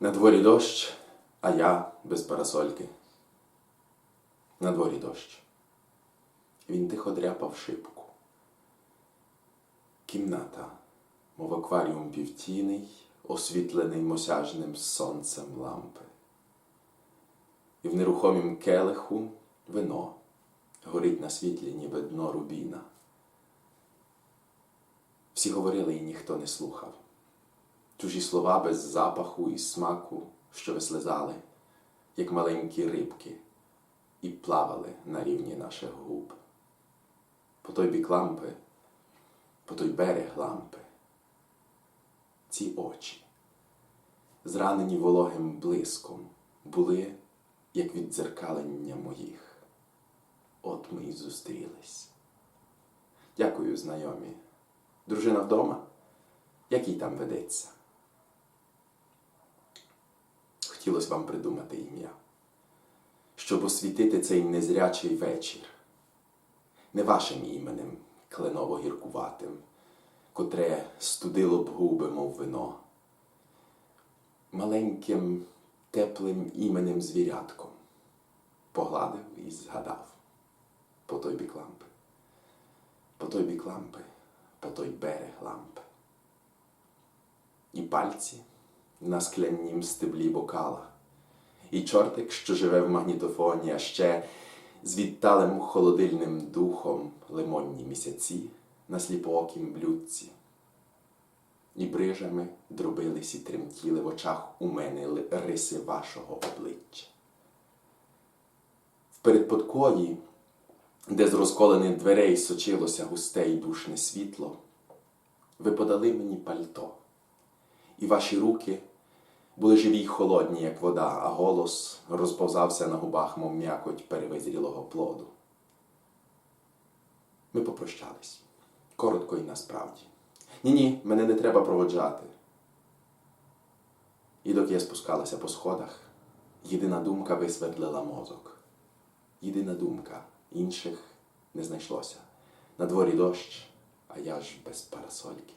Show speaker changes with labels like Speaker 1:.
Speaker 1: На дворі дощ, а я без парасольки. На дворі дощ. Він тихо дряпав шибку. Кімната, мов акваріум півтіний, освітлений мосяжним сонцем лампи. І в нерухомім келиху вино горить на світлі, ніби дно рубіна. Всі говорили, і ніхто не слухав. Чужі слова без запаху і смаку, що вислизали, як маленькі рибки, і плавали на рівні наших губ. По той бік лампи, по той берег лампи, ці очі, зранені вологим блиском, були, як віддзеркалення моїх. От ми й зустрілись. Дякую, знайомі. Дружина вдома? Як їй там ведеться? Хотілося вам придумати ім'я, щоб освітити цей незрячий вечір, не вашим іменем, кленово гіркуватим, котре студило б губи, мов вино, маленьким теплим іменем звірятком, погладив і згадав по той бік лампи, по той бік лампи, по той берег лампи. І пальці на скляннім стеблі бокала, і чортик, що живе в магнітофоні, а ще з відталим холодильним духом лимонні місяці на сліпоокім блюдці. І брижами дробились і тремтіли в очах у мене риси вашого обличчя. В передподкої, де з розколених дверей сочилося густе й душне світло, ви подали мені пальто і ваші руки були живі й холодні, як вода, а голос розповзався на губах, мов м'якоть перевизрілого плоду. Ми попрощались. Коротко і насправді. Ні, ні, мене не треба проводжати. І доки я спускалася по сходах, єдина думка висвердлила мозок. Єдина думка, інших не знайшлося. На дворі дощ, а я ж без парасольки.